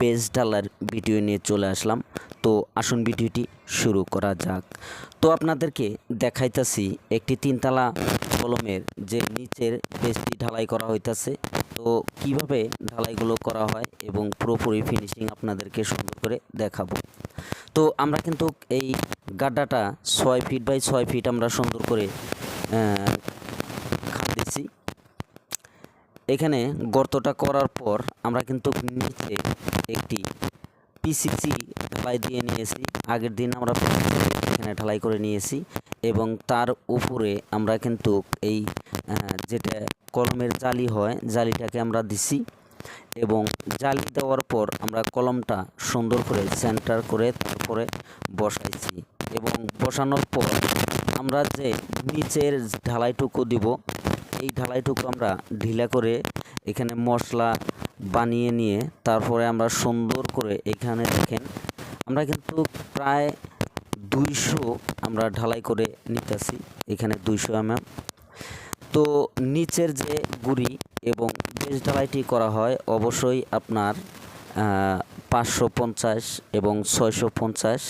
Base ডালার video নিয়ে চলে আসলাম। তো আসুন ভিডিওটি শুরু করা যাক। তো আপনাদেরকে দেখাইতাছি একটি তিনতলা কলমের যে নিচের বেসটি ঢালাই করা হইতাছে। তো কীভাবে ঢালাইগুলো করা হয় এবং পুরোপুরি ফিনিশিং আপনাদেরকে সুন্দর করে দেখাবো। তো আমরা কিন্তু এই গাড্ডাটা ছয় ফিট বাই ছয় ফিট আমরা সুন্দর করে এখানে গর্তটা করার পর আমরা কিন্তু নিচে একটি পিসিসি ঢালাই দিয়ে নিয়েছি। আগের দিন আমরা এখানে ঢালাই করে নিয়েছি এবং তার উপরে আমরা কিন্তু এই যেটা কলমের জালি হয়, জালিটাকে আমরা দিছি এবং জালি দেওয়ার পর আমরা কলমটা সুন্দর করে সেন্টার করে তারপরে বসাইছি এবং বসানোর পর আমরা যে নিচের ঢালাইটুকু দিব এই ঢালাইটুকু আমরা ঢিলা করে এখানে মশলা বানিয়ে নিয়ে তারপরে আমরা সুন্দর করে এখানে দেখেন, আমরা কিন্তু প্রায় দুইশো আমরা ঢালাই করে নিতেছি এখানে দুইশো এম তো নিচের যে গুড়ি এবং বেশ ঢালাইটি করা হয় অবশ্যই আপনার পাঁচশো পঞ্চাশ এবং ছয়শো পঞ্চাশ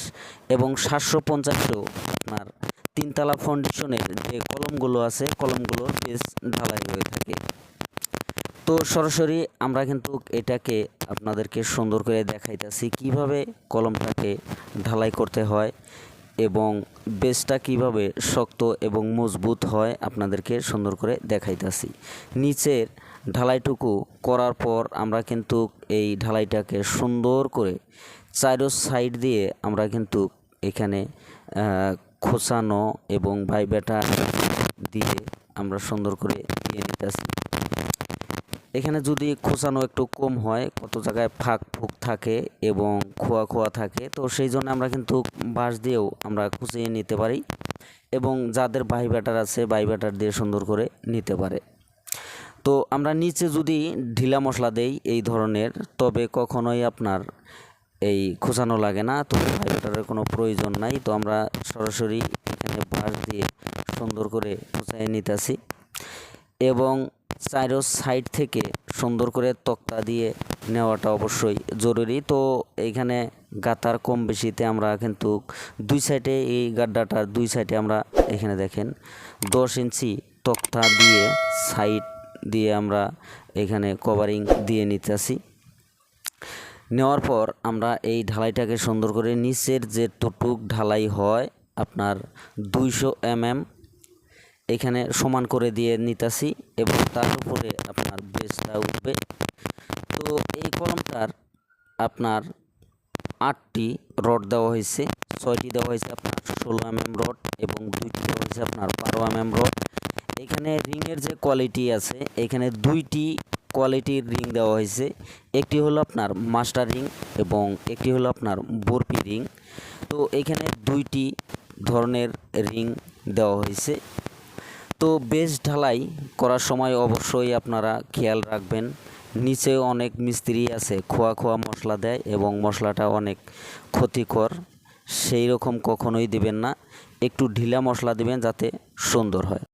এবং সাতশো পঞ্চাশেও আপনার তিনতলা ফাউন্ডেশনের যে কলমগুলো আছে, কলমগুলোর বেশ ঢালাই হয়ে থাকে। তো সরাসরি আমরা কিন্তু এটাকে আপনাদেরকে সুন্দর করে দেখাইতেছি কীভাবে কলমটাকে ঢালাই করতে হয় এবং বেসটা কীভাবে শক্ত এবং মজবুত হয় আপনাদেরকে সুন্দর করে দেখাইতেছি। নিচের ঢালাইটুকু করার পর আমরা কিন্তু এই ঢালাইটাকে সুন্দর করে চারো সাইড দিয়ে আমরা কিন্তু এখানে খোসানো এবং ভাই ভাইবেটা দিয়ে আমরা সুন্দর করে দিয়ে নিতেছি। এখানে যদি খোসানো একটু কম হয়, কত জায়গায় ফাঁক ফুক থাকে এবং খোয়া খোয়া থাকে, তো সেই জন্য আমরা কিন্তু বাঁশ দিয়েও আমরা খুঁচিয়ে নিতে পারি এবং যাদের বাই ব্যাটার আছে বাই ব্যাটার দিয়ে সুন্দর করে নিতে পারে। তো আমরা নিচে যদি ঢিলা মশলা দেই এই ধরনের, তবে কখনোই আপনার এই খোঁচানো লাগে না, তো বাই ব্যাটারের কোনো প্রয়োজন নাই। তো আমরা সরাসরি এখানে বাঁশ দিয়ে সুন্দর করে খোঁচাই নিতেছি এবং চারো সাইড থেকে সুন্দর করে তক্তা দিয়ে নেওয়াটা অবশ্যই জরুরি। তো এইখানে গাতার কম বেশিতে আমরা কিন্তু দুই সাইডে এই গাড্ডাটার দুই সাইডে আমরা এখানে দেখেন দশ ইঞ্চি তক্তা দিয়ে সাইড দিয়ে আমরা এখানে কভারিং দিয়ে নিতেছি। নেওয়ার পর আমরা এই ঢালাইটাকে সুন্দর করে নিচের যে টুটুক ঢালাই হয়, আপনার দুইশো এমএম, এখানে সমান করে দিয়ে নিতাছি এবং তার উপরে আপনার বেসটা উঠবে। তো এই কলমটার আপনার আটটি রড দেওয়া হয়েছে, ছয়টি দেওয়া হয়েছে আপনার ষোলো এম এম রড এবং দুইটি দেওয়া হয়েছে আপনার বারো এম এম রড। এখানে রিংয়ের যে কোয়ালিটি আছে, এখানে দুইটি কোয়ালিটির রিং দেওয়া হয়েছে। একটি হলো আপনার মাস্টার রিং এবং একটি হলো আপনার বরপি রিং তো এখানে দুইটি ধরনের রিং দেওয়া হয়েছে। তো বেশ ঢালাই করার সময় অবশ্যই আপনারা খেয়াল রাখবেন। নিচে অনেক মিস্ত্রি আছে, খোয়া খোয়া মশলা দেয় এবং মশলাটা অনেক ক্ষতিকর। সেই রকম কখনোই দিবেন না। একটু ঢিলা মশলা দিবেন যাতে সুন্দর হয়।